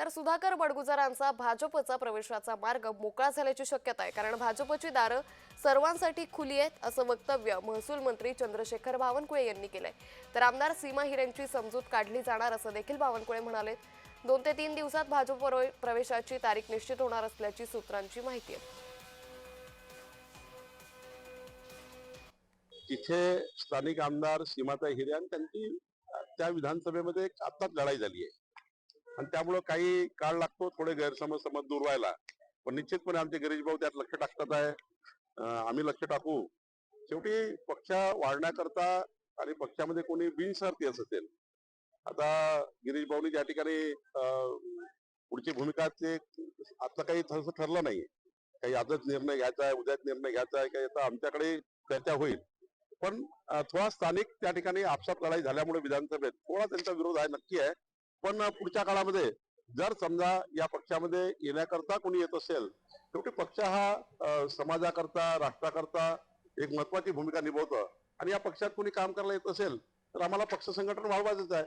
तर सुधाकर बडगुजारांचा भाजपचा प्रवेशाचा मार्ग मोकळा झाल्याची शक्यता आहे. कारण भाजपची दारं सर्वांसाठी खुली आहेत असं वक्तव्य महसूल मंत्री चंद्रशेखर बावनकुळे यांनी केलंय. तर आमदार सीमा हिरेंची समजूत काढली जाणार असं देखील बावनकुळे म्हणाले. दोन ते तीन दिवसात भाजप प्रवेशाची तारीख निश्चित होणार असल्याची सूत्रांची माहिती आहे. तिथे स्थानिक आमदार सीमाताई हिरे आणि त्यांची त्या विधानसभेमध्ये एक आत्ताच लढाई झाली आहे. आणि त्यामुळं काही काळ लागतो थोडे गैरसमज समज दूर व्हायला. पण निश्चितपणे आमचे गिरीश भाऊ त्यात लक्ष टाकतात आहे. आम्ही लक्ष टाकू. शेवटी पक्ष वाढण्याकरता आणि पक्षामध्ये कोणी बिनशर्ती असेल आता गिरीश भाऊनी ज्या ठिकाणी पुढची भूमिका ते आता काही तसं ठरलं नाही. काही आजच निर्णय घ्यायचा आहे उद्याच निर्णय घ्यायचा आहे काही आता आमच्याकडे चर्चा होईल. पण थोडा स्थानिक त्या ठिकाणी आपसात लढाई झाल्यामुळे विधानसभेत थोडा त्यांचा विरोध आहे नक्की आहे. पण पुढच्या काळामध्ये जर समजा या पक्षामध्ये येण्याकरता कोणी येत असेल शेवटी पक्ष हा समाजाकरता राष्ट्राकरता एक महत्वाची भूमिका निभावतो. आणि या पक्षात कोणी काम करायला येत असेल तर आम्हाला पक्ष संघटन वाढवायचंच आहे.